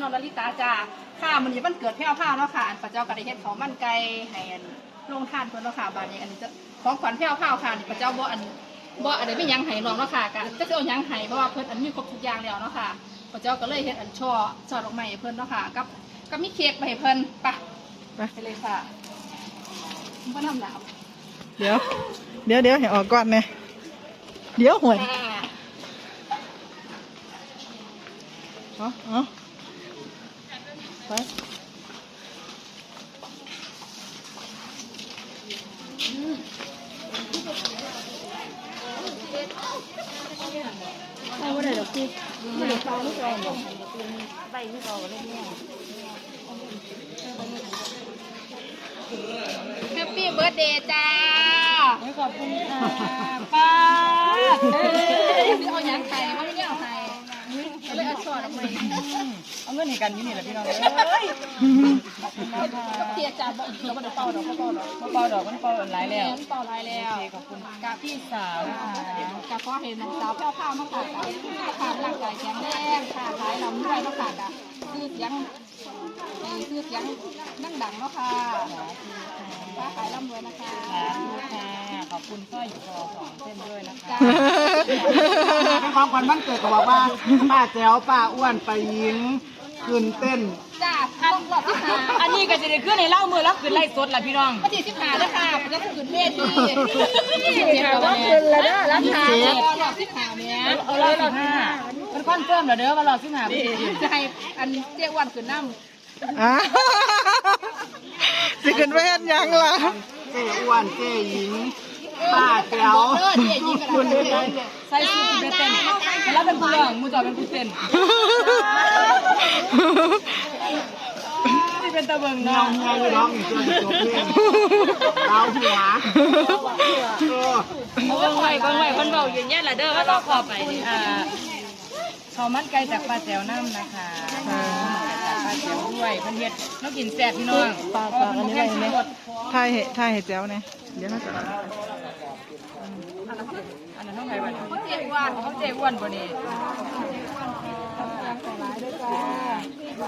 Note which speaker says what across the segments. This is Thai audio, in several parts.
Speaker 1: น้องลลิตาจ้าค่ะมันนี้มันเกิดแพ้วพ้าเนาะค่ะอันพระเจ้าก็ได้เฮ็ดของมันไก่ให้อันลงทานเพิ่นเนาะค่ะบาดนี้อันนี้จะของขวัญแพ้วพ้าค่ะนี่พระเจ้าบ่อันบ่อะไรไม่ยังให้น้องเนาะค่ะก็จะเอายังให้เพราะว่าเพิ่นอันมีครบทุกอย่างแล้วเนาะค่ะพระเจ้าก็เลยเฮ็ดอันช่อช่อดอกไม้ให้เพิ่นเนาะค่ะกับกับมีเค้กไปให้เพิ่นไป
Speaker 2: ไป
Speaker 1: เลยค่ะบ่น้ำหนาว
Speaker 2: เดี๋ยว เดี๋ยวเดี๋ยวให้ออกก่อนเนี่ยเดี๋ยวห่วยเอาเอ ไป
Speaker 3: ไม่ว่าได้ดอกที่ไม่ได้ฟ้าลูกแรงหรอกใบที่เราเล่นเนี่ย
Speaker 1: แฮปปี้เบิร์ดเดย์จ้า
Speaker 3: ขอบคุณค่ะ
Speaker 1: ป้าเอาหยังไข่ว่าไม่ได้เอาไข่ก็เลยเอาช่อดอกไม้
Speaker 3: เอาเงินให้กันอยู่นี่แหละพี่น้องเอ้ยขอบคุณมากค่ะ
Speaker 1: เทียจ้าบ่เราบ่ได้เป่าดอกบ่เป่าดอก
Speaker 3: มาเป่าดอกมันเป่าหลายแล้ว
Speaker 1: เป่าลายแล้ว
Speaker 3: ขอบคุณ
Speaker 1: กะพี่
Speaker 3: พี่สาวนะคะ
Speaker 1: กะขอให้น้องสาวแพ้วพราวมาค่ะค่ะร่างกายแข็งแรงค่ะขายลำด้วยเนาะค่ะกะชื่อเสียงเอ่อชื่อเสียงดังๆเนาะค่ะค้าขายลำด้วยนะคะ
Speaker 3: สาธุค่ะขอบคุณสร้อยคอสองเส้นด้วยนะคะ
Speaker 1: จ้า
Speaker 4: เป็นของขวัญวันเกิดก็บอกว่าป้าแจ๋วป้าอ้วนป้าหญิง ขึ้นเต้น
Speaker 1: จ้าต้องรอบที่หา
Speaker 3: อันนี้ก็จะได้ขึ้นในเล่ามือแล้วขึ้นไล่สดล่ะพี่น้อง
Speaker 1: วันที่สิบห้าแล้วค่ะเป็นรับขึ้นเวที
Speaker 3: ก็ขึ้นแล้วเด้อ
Speaker 1: ราคาเจ็ดรอบสิบห้าเนี้ย
Speaker 3: เอารอบสิบห้ามันคอนเฟิร์มเหรอเด้อว่ารอบสิบห้าเป็นจริง
Speaker 1: จะให้อันเจ้าวันขึ้นน้ำ
Speaker 2: อ่าสิขึ้นไปเฮ็ดหยังล่ะ
Speaker 4: เจ้อ้วนเจ้หญิง ป้าแจ๋ว
Speaker 1: เออเจ๊ยิงกันเลย
Speaker 3: ใส่สูทเป็นเต้นแล้วเป็นผู้ร้องมูจอเป็นผู้เต้นนี่เป็นตะเบิง
Speaker 4: เงา
Speaker 3: เงา
Speaker 4: เลยน้องอีกตัวจะจบเพลงดาหัวเออ
Speaker 3: เบิ่งไว้เบิ่งไว้เพิ่นเว้าอยู่เงี้ยแหละเด้อว่าเราขอไปอ่าข้าวมันไก่จากป้าแจวน้ำนะคะป้าแจวด้วยเพิ่นเฮ็ดน้องกินแซ่บพี่น้อง
Speaker 2: ปลากปาอันนี้ไว้ไหมถ่ายให้ถ่ายให้แจ้วเนี่ยเดี๋ยวนะจ๊ะ
Speaker 3: อันนั้นน้องไก่บ้า
Speaker 1: เจ๊วัน
Speaker 3: เขาเจ๊อ้วนบ่นี่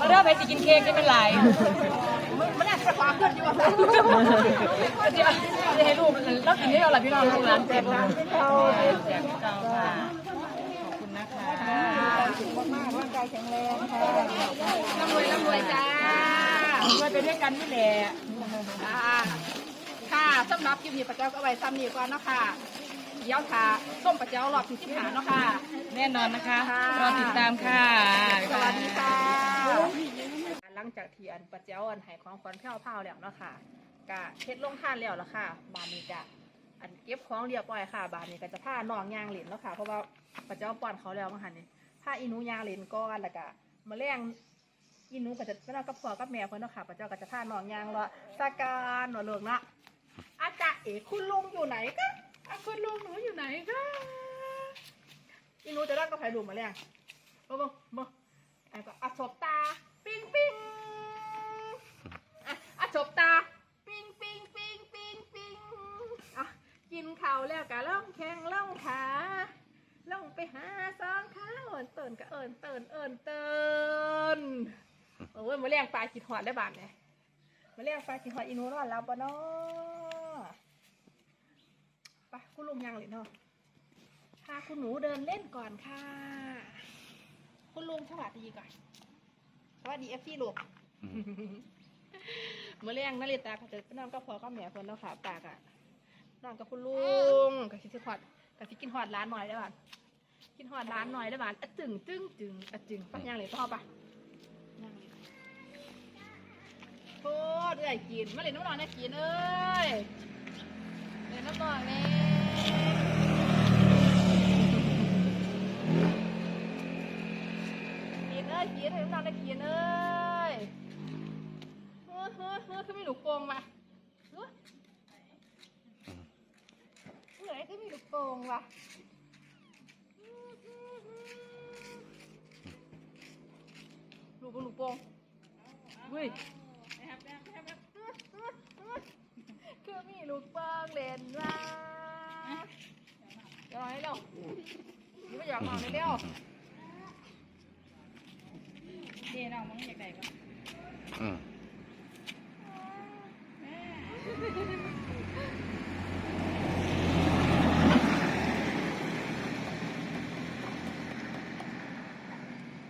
Speaker 3: มาเด้อไปสิกินเค้กจะเป็นหลาย
Speaker 1: มันน่าจะความเพื่อนอยู่ว่า
Speaker 3: จะจะให้ลูกแล้วกินได้เอาล่ะพี่น้องลูกหลานเจ็บนะแจกเจ้าค่ะขอบคุณนะคะมาก
Speaker 1: ร่า
Speaker 3: งกายแข็งแรงค่ะร่ำ
Speaker 1: รวยร่ำรวยจ้า
Speaker 3: ช่วยไปด้วยกันนี่แหละ
Speaker 1: ค่ะสำหรับคลิปนี้พระเจ้าก็ไว้ซ้ำนี้ก่อนเนาะค่ะเดี๋ยวค่ะ ส้มพระเจ้ารอบที่สิบห้าเนาะค่ะ
Speaker 3: แน่นอนนะคะรอติดตามค่ะ
Speaker 1: สวัสดีค่ะ หลังจากที่อันปะเจ้าอันให้ของขวัญแพ้วพราวแล้วเนาะค่ะกะเฮ็ดลงทานแล้วล่ะค่ะ บานนี้กะอันเก็บของเรียบร้อยค่ะ บานนี้ก็จะพาน้องยางเหรียญเนาะค่ะ เพราะว่าปะเจ้าป้อนเขาแล้วมาหันนี่พาอีหนูยางเหรียญก่อนแล้วก็มาแรงอีหนูก็จะไปนอนกับพ่อกับแม่เพิ่นเนาะค่ะปะเจ้าก็จะพาน้องยางเลาะสาการหนวเลิกนะอาจารย์เอ๋คุณลุงอยู่ไหนคะ อะคุณลุงหนูอยู่ไหนคะอีหนูจะรักกับใครลุงมาแรงบ่บ่บ่อะก็อะสบตา ปิ้งปิ้งอะอะสบตา ปิ้งปิ้งปิ้งปิ้งปิ้งอะกินข้าวแล้วก็ล่องแข้งล่องขาล่องไปหาซองข้าวเอินเตินก็เอินเตินเอินเตินโอ้ยมาเลี้ยงปลาจิตหอดได้บาทเนี่ยมาเลี้ยงปลาจิตหอดอีนูนอนรับปะเนาะ คุณลุงยังเลยเนาะพาคุณหนูเดินเล่นก่อนค่ะ คุณลุงสวัสดีก่อน สวัสดีเอฟซีลูกเมื่อเลี้ยงนาฬิตาก็จะไปนอนก็พอก็แม่เพิ่นแล้วค่ะปากอะนอนกับคุณลุงกับสิฮอดกับสิกินฮอดร้านหน่อยได้บ้านกินฮอดร้านหน่อยได้บ้านอะจึงจึงจึงอะจึงไปย่างเลยพ่อปะย่างเลยโทษเอ้ยกินมาเลยน้องนอนนะกินเอ้ยเลยน้องนอนแม่กินเอ้ ยกินเลยน้องนอนนะกินเอ้ยเฮ้อเฮ้อเฮ้อคือมีลูโป่งมาเฮ้อเหนื่อยคือมีลูโป่งว่ะลูโกบลูโป่งเว้ยคือมีลูกโป่งเล่นว่าเดี๋ยวหน่อยเร็วนี่ไม่อยากนอนเลยเร็ว นี่
Speaker 3: น้องมึงอยากได้ปะ
Speaker 5: อืม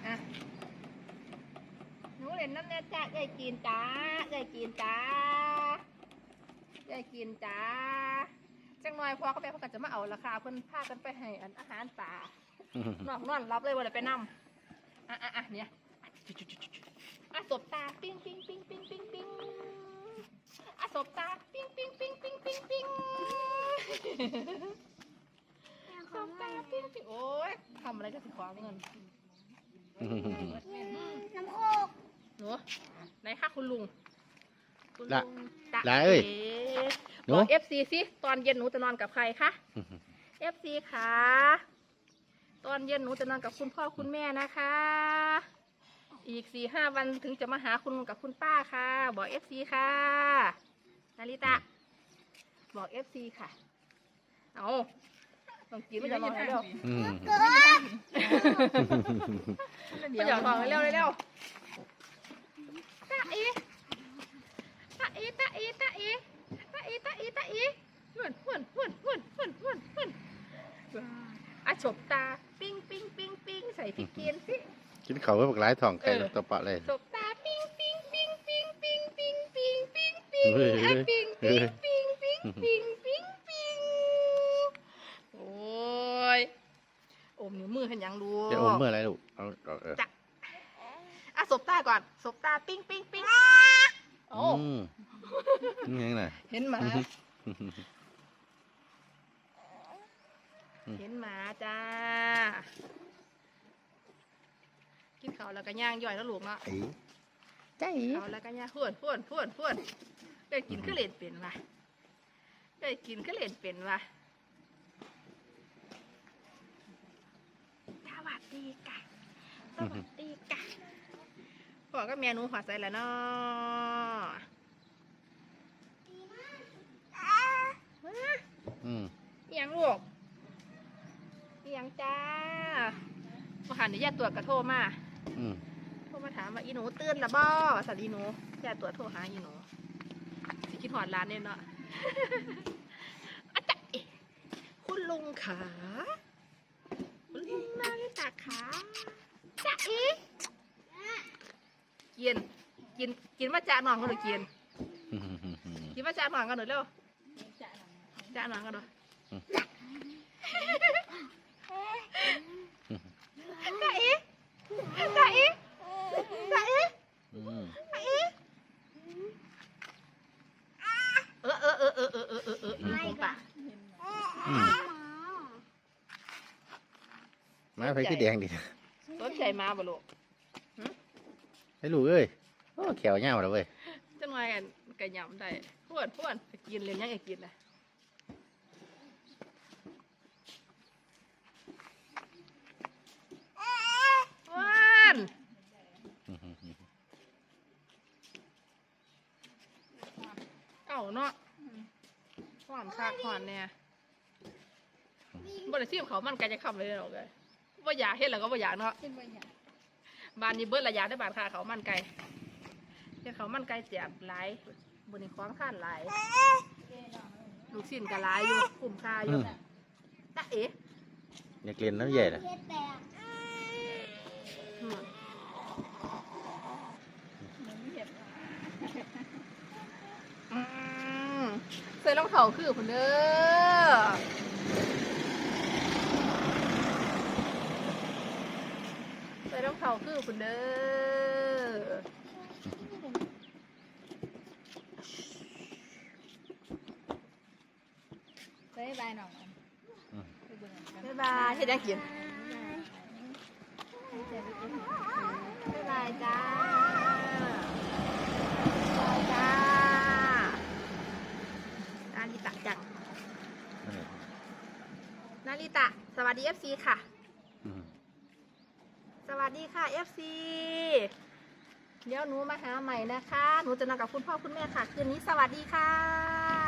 Speaker 1: อะหนูเล่นน้ำแน่จ้าเอ้ยกินจ้าเอ้ยกินจ้าเอ้ยกินจ้าจังหน่อยพอเขาไปเขาก็จะมาเอาราคาเพิ่นพากันไปให้อันอาหารป่า นอนนอนรับเลยว่าเลยไปนั่อะอะอะเนี่ย อะจุ๊จุ๊จุ๊จุ๊จุ๊อะสบตาปิ้งปิ้งปิ้งปิ้งปิ้งปิ้งอะสบตาปิ้งปิ้งปิ้งปิ้งปิ้งปิ้งสบตาปิ้งปิ้งโอ้ยทำอะไรก็สิขอเงิน
Speaker 6: น้ำโคก
Speaker 1: หนูไหนคะคุณลุงคุณ
Speaker 5: ลุ
Speaker 1: งจ๊ะ
Speaker 5: ละเอ้ยหนู
Speaker 1: เอฟซีสิตอนเย็นหนูจะนอนกับใครคะเอฟซีค่ะตอนเย็นหนูจะนอนกับคุณพ่อคุณแม่นะคะ อีกสี่ห้าวันถึงจะมาหาคุณลุงกับคุณป้าค่ะ บอกเอฟซีค่ะ นาริตะ บอกเอฟซีค่ะ เอาต้องกินไม่จะนอนแล้ว
Speaker 5: อืม
Speaker 6: เกิด
Speaker 1: ไม่อยากนอนเร็วเร็วตาอีตาอีตาอีตาอีตาอีตาอีตาอีหุ่นหุ่นหุ่นหุ่นหุ่นหุ่นหุ่นอะฉบตา ปิ้งปิ้งปิ้งปิ้งใส่พริกเกียนสิ
Speaker 5: กินเขาวไว้บักหลายทองไข่
Speaker 1: เออ
Speaker 5: ตัวเปาะเลย
Speaker 1: ฉบตาปิ้งปิ้งปิ้งปิ้งปิ้งปิ้งปิ้งปิ้งปิ้ง
Speaker 5: เฮ้ย
Speaker 1: อะปิ้งปิ้ง
Speaker 5: เฮ้ย
Speaker 1: ปิ้งปิ้งปิ้งปิ้งปิ้งโอ้ยอมนิ้วมือเห็นยังดู
Speaker 5: จะอมเมื่อไรลูกเอาเอาเออ
Speaker 1: จ้ะอะสบตาก่อนสบตาปิ้งปิ้งปิ้งโอ้
Speaker 5: อืมนี่ยังไง
Speaker 1: เห็นหมา
Speaker 5: อืม
Speaker 1: เห็นหมาจ้า กินข้าวแล้วก็ย่างย่อยแล้วลูกเนาะ
Speaker 5: ไอ้
Speaker 1: ใจข้าวแล้วก็ย่างพวนพวนพวนพวนได้กินก็เล่นเป็นว่ะได้กินก็เล่นเป็นว่ะสวัสดีค่ะสวัสดีค่ะพ่อก็แม่หนูหัวใจแล้วเนาะอะ
Speaker 5: อืม
Speaker 1: อิหยังลูกอิหยังจ้ามาหันนี่ญาติตัวจกระโทรมา
Speaker 5: อืม
Speaker 1: โทรมาถามว่าอีหนูตื่นและบ่สัตว์อีหนูญาติตัวจโทรหาอีหนูสิคิดหอดร้านเนี่ยเนาะอะจ๊ะเอ๊ะคุณลุงขาคุณลุงนาริตาขาจ๊ะเอ๊ะกินกินกินมาจ้าหนองกันหรือกิน
Speaker 5: อืมอืมอืม
Speaker 1: กินมาจ้าหนองกันหรือเร็วจ้าหนองกันหรือ
Speaker 5: อื มาไฟที่แดงดิ
Speaker 1: สนใจมาบ่ลูก
Speaker 5: ไอ้ลูกเอ้ยโอ้แขวเหี่ยวแล้วเว้ย
Speaker 1: จังไงกันกะยำได้พวนพวนไปกินเลยยังไงกินเลยพวน
Speaker 5: อืมอืมอืม
Speaker 1: เอ้าเนาะหวานคักหวานเนี่ยบ่ได้ซีมเขามันไกลจะคำเลยหรอกเลย ว่าอยากเฮ็ดแล้วก็ว่าอยากเนาะ
Speaker 6: เป็นบ่อยาง
Speaker 1: บ้านนี้เบิดระยะได้บาทค่าเขามันไก่เดี๋ยวเขามันไก่แจกหลายบนนี้คล้องข้านหลายลูกชิ้นก็หลายอยู่คุ้มค่าอยู่ตะเอ๋
Speaker 5: อยากเรียนน้ำใหญ่ละ
Speaker 6: เฮ็ดแตก
Speaker 1: อืมอืมใส่รองเท้าคือคนเด้อ ใส่รองเท้าคือคนเด้อ
Speaker 6: บายบายน้อง
Speaker 1: บายบายเฮ็ดยังกินบายบายจ้าจ้านาริตะจังนาริตะ สวัสดี FC ค่ะ
Speaker 5: อืม
Speaker 1: สวัส ดีค่ะ FC เดี๋ยวหนูมาหาใหม่นะคะ หนูจะนอนกับคุณพ่อคุณแม่ค่ะ คืนนี้สวัสดีค่ะ